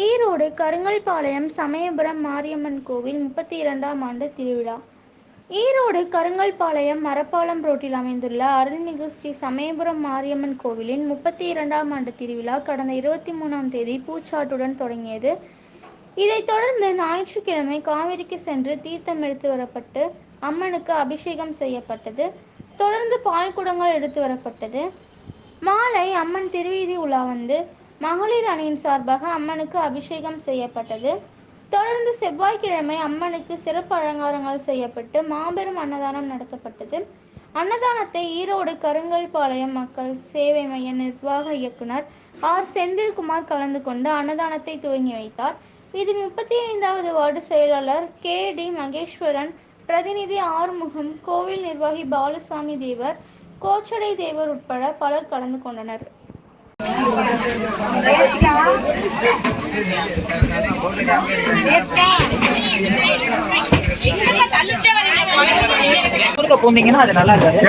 ஈரோடு கருங்கல்பாளையம் சமயபுரம் மாரியம்மன் கோவில் முப்பத்தி இரண்டாம் ஆண்டு திருவிழா. ஈரோடு கருங்கல்பாளையம் மரப்பாலம் ரோட்டில் அமைந்துள்ள அருள்மிகு ஸ்ரீ சமயபுரம் மாரியம்மன் கோவிலின் முப்பத்தி இரண்டாம் ஆண்டு திருவிழா கடந்த இருபத்தி மூணாம் தேதி பூச்சாட்டுடன் தொடங்கியது. இதைத் தொடர்ந்து ஞாயிற்றுக்கிழமை காவிரிக்கு சென்று தீர்த்தம் எடுத்து வரப்பட்டு அம்மனுக்கு அபிஷேகம் செய்யப்பட்டது. தொடர்ந்து பால் குடங்கள் எடுத்து வரப்பட்டது. மாலை அம்மன் திருவீதி உலா வந்து மகளிர் அணியின் சார்பாக அம்மனுக்கு அபிஷேகம் செய்யப்பட்டது. தொடர்ந்து செவ்வாய்க்கிழமை அம்மனுக்கு சிறப்பு அலங்காரங்கள் செய்யப்பட்டு மாபெரும் அன்னதானம் நடத்தப்பட்டது. அன்னதானத்தை ஈரோடு கருங்கல்பாளையம் மக்கள் சேவை மைய நிர்வாக இயக்குனர் ஆர். செந்தில்குமார் கலந்து கொண்டு அன்னதானத்தை துவங்கி வைத்தார். இதில் முப்பத்தி ஐந்தாவது வார்டு செயலாளர் கே. டி. மகேஸ்வரன் பிரதிநிதி ஆறுமுகம் கோவில் நிர்வாகி பாலுசாமி தேவர் கோச்சடை தேவர் உட்பட பலர் கலந்து கொண்டனர். போனீங்கன்னா அது நல்லா இருக்காது.